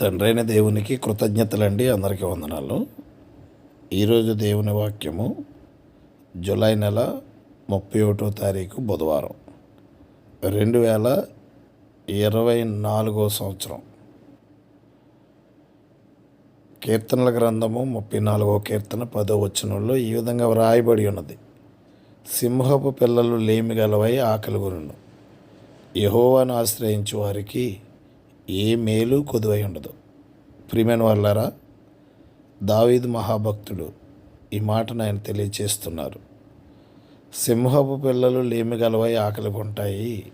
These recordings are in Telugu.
తండ్రైన దేవునికి కృతజ్ఞతలండి అందరికీ వందనాలు. ఈరోజు దేవుని వాక్యము జూలై నెల ముప్పై ఒకటో తారీఖు బుధవారం రెండు వేల ఇరవై నాలుగో సంవత్సరం. కీర్తనల గ్రంథము ముప్పై నాలుగో కీర్తన పదో వచనంలో ఈ విధంగా వ్రాయబడి ఉన్నది. సింహపు పిల్లలు లేమి గలవై ఆకలి గురును యహోవాను ఆశ్రయించు వారికి ఏ మేలు కొదువై ఉండదు. ప్రిమెన్ వల్లరా దావీద్ మహాభక్తుడు ఈ మాటను ఆయన తెలియచేస్తున్నారు. సింహపు పిల్లలు లేమి గలవై ఆకలి కొంటాయి.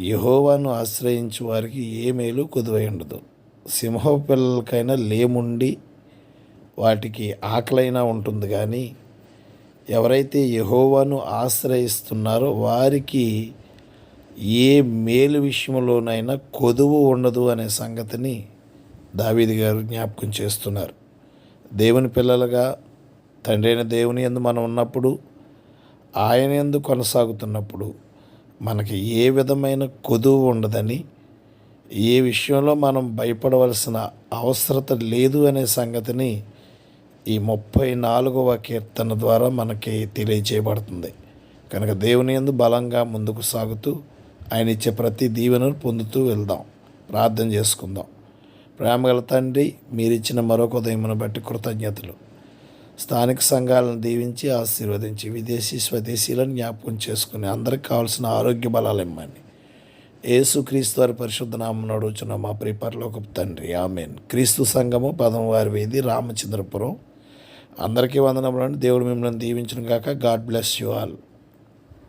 యహోవాను ఆశ్రయించు వారికి ఏ మేలు కొదువై ఉండదు. సింహపు పిల్లలకైనా లేముండి వాటికి ఆకలైనా ఉంటుంది కానీ ఎవరైతే యహోవాను ఆశ్రయిస్తున్నారో వారికి ఏ మేలు విషయంలోనైనా కొదువు ఉండదు అనే సంగతిని దావీది గారు జ్ఞాపకం చేస్తున్నారు. దేవుని పిల్లలుగా తండ్రి అయిన దేవుని ఎందు మనం ఉన్నప్పుడు ఆయన ఎందు కొనసాగుతున్నప్పుడు మనకి ఏ విధమైన కొదువు ఉండదని ఏ విషయంలో మనం భయపడవలసిన అవసరత లేదు అనే సంగతిని ఈ ముప్పై నాలుగవ కీర్తన ద్వారా మనకి తెలియచేయబడుతుంది. కనుక దేవుని ఎందు బలంగా ముందుకు సాగుతూ ఆయన ఇచ్చే ప్రతి దీవెనను పొందుతూ వెళ్దాం. ప్రార్థన చేసుకుందాం. ప్రేమగల తండ్రి మీరిచ్చిన మరొక ఉదయమును బట్టి కృతజ్ఞతలు. స్థానిక సంఘాలను దీవించి ఆశీర్వదించి విదేశీ స్వదేశీలను జ్ఞాపకం చేసుకుని అందరికి కావాల్సిన ఆరోగ్య బలాలు ఇమ్మని ఏసుక్రీస్తు వారి పరిశుద్ధ నామం నడుచున్న మా ప్రిపర్లోకి తండ్రి. ఆమెన్. క్రీస్తు సంఘము పదమవారి వీధి రామచంద్రపురం. అందరికీ వందనములను దేవుడు మిమ్మల్ని దీవించును కాక గాడ్ బ్లెస్ యు ఆల్.